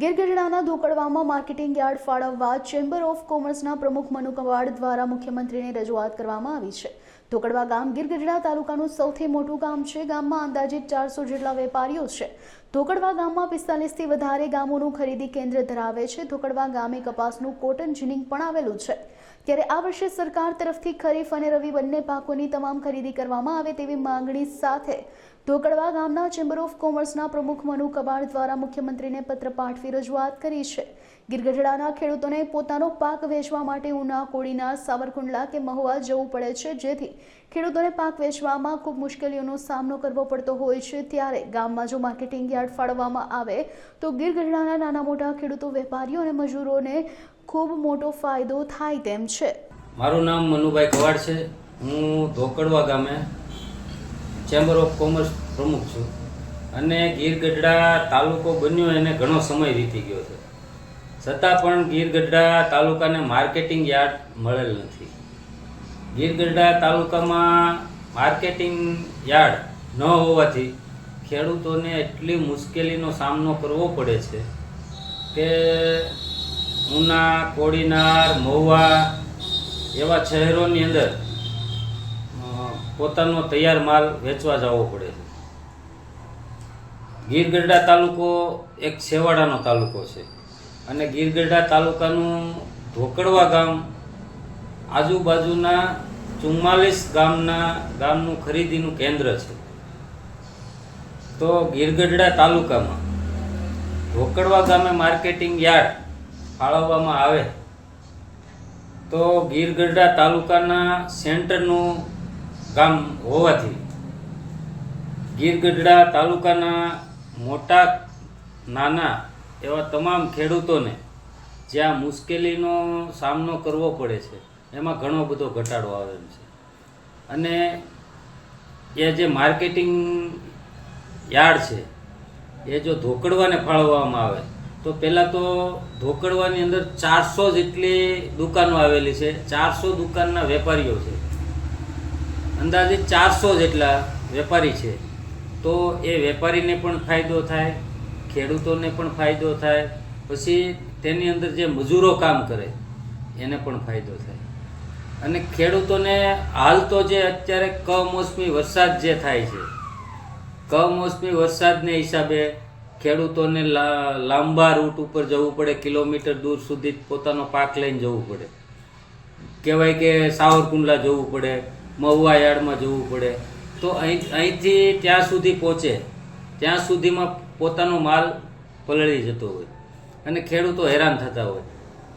ગીરગઢડાના ધોકડવામાં marketing yard ફાળવવા chamber of કોમર્સના પ્રમુખ મનુ કવાડ દ્વારા મુખ્યમંત્રીને રજૂઆત કરવામાં આવી છે. ધોકડવા ગામ ગીરગઢડા તાલુકાનું સૌથી મોટું ગામ છે. ગામમાં અંદાજિત ચારસો જેટલા વેપારીઓ છે. ધોકડવા ગામમાં પિસ્તાલીસથી વધારે ગામોનું ખરીદી કેન્દ્ર ધરાવે છે. ધોકડવા ગામે કપાસનું કોટન જીનિંગ પણ આવેલું છે. ત્યારે આ વર્ષે સરકાર તરફથી ખરીફ અને રવિ બંને પાકોની તમામ ખરીદી કરવામાં આવે તેવી માંગણી સાથે ધોકડવા ગામના ચેમ્બર ઓફ કોમર્સના પ્રમુખ મનુ કબાડ દ્વારા મુખ્યમંત્રીને પત્ર પાઠવી રજૂઆત કરી છે. ગીરગઢડાના ખેડૂતોને પોતાનો પાક વેચવા માટે ઉના, કોળીના, સાવરકુંડલા કે મહુવા જવું પડે છે, જેથી ખેડૂતોને પાક વેચવામાં ખૂબ મુશ્કેલીઓનો સામનો કરવો પડતો હોય છે. ત્યારે ગામમાં જો માર્કેટિંગ યાર્ડ ફાળવવામાં આવે, તો ગીરગઢડાના નાના મોટા ખેડૂતો, વેપારીઓ અને મજૂરોને ખૂબ મોટો ફાયદો થાય તેમ છે. મારું નામ મનુભાઈ કવાડ છે. હું ધોકડવા ગામે ચેમ્બર ઓફ કોમર્સ પ્રમુખ છું. અને ગીરગઢડા તાલુકો બન્યો એને ઘણો સમય વીતી ગયો છે. છતાં પણ ગીરગઢડા તાલુકાને માર્કેટિંગ યાર્ડ મળેલ નથી. ગીરગઢડા તાલુકામાં માર્કેટિંગ યાર્ડ ન હોવાથી ખેડૂતોને એટલી મુશ્કેલીનો સામનો કરવો પડે છે કે ઉના કોડીનાર, મહુવા એવા શહેરોની અંદર પોતાનો તૈયાર માલ વેચવા જવો પડે છે. ગીરગઢડા તાલુકો એક છેવાડાનો તાલુકો છે. અને ગીરગઢડા તાલુકાનું ધોકડવા ગામ આજુબાજુના ચુમ્માલીસ ગામના, ગામનું ખરીદીનું કેન્દ્ર છે. તો ગીરગઢડા તાલુકામાં ધોકડવા ગામે માર્કેટિંગ યાર્ડ ફાળવવામાં આવે, તો ગીરગઢડા તાલુકાના સેન્ટરનું ગામ હોવાથી ગીરગઢડા તાલુકાના મોટા નાના એવા તમામ ખેડૂતોને જ્યાં મુશ્કેલીનો સામનો કરવો પડે છે, એમાં ઘણો બધો ઘટાડો આવેલ છે. અને એ જે માર્કેટિંગ યાર્ડ છે, એ જો ધોકડવાને ફાળવવામાં આવે તો પહેલાં તો ધોકડવાની અંદર ચારસો જેટલી દુકાનો આવેલી છે. ચારસો દુકાનના વેપારીઓ છે. અંદાજે ચારસો જેટલા વેપારી છે. તો એ વેપારીને પણ ફાયદો થાય, ખેડૂતોને પણ ફાયદો થાય, પછી તેની અંદર જે મજૂરો કામ કરે, એને પણ ફાયદો થાય. અને ખેડૂતોને હાલ તો જે અત્યારે કમોસમી વરસાદ જે થાય છે, કમોસમી વરસાદને હિસાબે ખેડૂતોને લાંબા રૂટ ઉપર જવું પડે, કિલોમીટર દૂર સુધી પોતાનો પાક લઈને જવું પડે. કહેવાય કે સાવરકુંડલા જવું પડે, મહુવા યાર્ડમાં જવું પડે. તો અહીં, અહીંથી ત્યાં સુધી પહોંચે. ત્યાં સુધીમાં પોતાનો માલ પલળી જતો હોય અને ખેડૂતો હેરાન થતા હોય.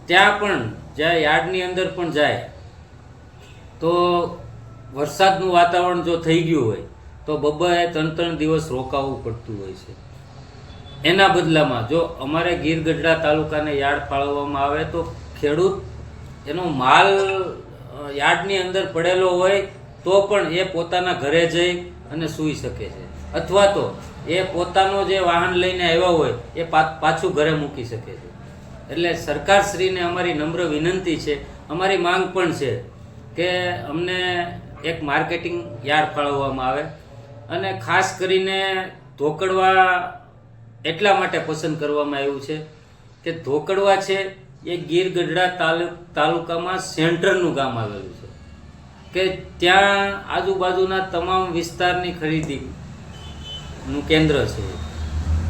ત્યાં પણ, જ્યાં યાર્ડની અંદર પણ જાય, તો વરસાદનું વાતાવરણ જો થઈ ગયું હોય, તો બબ્બાએ ત્રણ ત્રણ દિવસ રોકાવું પડતું હોય છે. એના બદલામાં જો અમારે ગીરગઢડા તાલુકાને યાર્ડ ફાળવવામાં આવે તો ખેડૂત એનો માલ યાર્ડની અંદર પડેલો હોય તો પણ એ પોતાના ઘરે જઈ અને સૂઈ શકે છે. અથવા તો એ પોતાનો જે વાહન લઈને આવ્યા હોય એ પાછું ઘરે મૂકી શકે છે. એટલે સરકારશ્રીને અમારી નમ્ર વિનંતી છે. અમારી માંગ પણ છે કે અમને એક માર્કેટિંગ યાર્ડ ફાળવવામાં આવે અને ખાસ કરીને ધોકડવા એટલા માટે પસંદ કરવામાં આવ્યું છે કે ધોકડવા છે એ ગીર ગઢડા તાલુકામાં સેન્ટરનું ગામ આવેલું છે. કે ત્યાં આજુબાજુના તમામ વિસ્તારની ખરીદીનું કેન્દ્ર છે.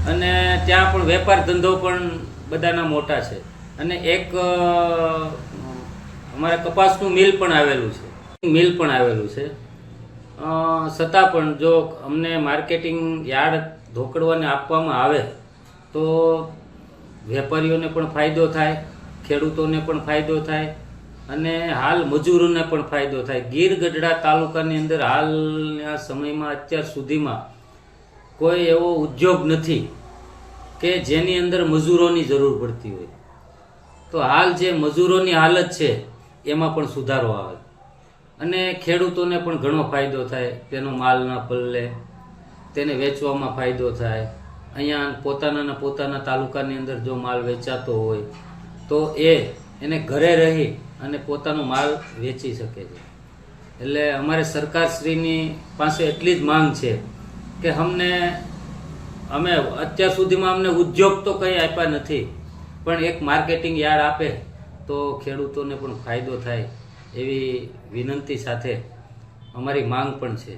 અને ત્યાં પણ વેપાર ધંધો પણ બધાના મોટા છે. અને એક અમારા કપાસનું મિલ પણ આવેલું છે. મિલ પણ આવેલું છે. છતાં પણ જો અમને માર્કેટિંગ યાર્ડ ધોકડવાને આપવામાં આવે તો વેપારીઓને પણ ફાયદો થાય, ખેડૂતોને પણ ફાયદો થાય અને હાલ મજૂરોને પણ ફાયદો થાય. ગીર ગઢડા તાલુકાની અંદર હાલના સમયમાં અત્યાર સુધીમાં કોઈ એવો ઉદ્યોગ નથી કે જેની અંદર મજૂરોની જરૂર પડતી હોય. તો હાલ જે મજૂરોની હાલત છે, એમાં પણ સુધારો આવે. અને ખેડૂતોને પણ ઘણો ફાયદો થાય, તેનો માલ ના પલ્લે તેને વેચવામાં ફાયદો થાય. અહીંયા પોતાના પોતાના તાલુકાની અંદર જો માલ વેચાતો હોય, તો એ એને ઘરે રહી અને પોતાનો માલ વેચી શકે છે. એટલે અમારે સરકારશ્રીની પાસે એટલી જ માંગ છે કે અમને, અમે અત્યાર સુધીમાં અમને ઉદ્યોગ તો કંઈ આપ્યા નથી, પણ એક માર્કેટિંગ યાર્ડ આપે તો ખેડૂતોને પણ ફાયદો થાય એવી વિનંતી સાથે અમારી માંગ પણ છે.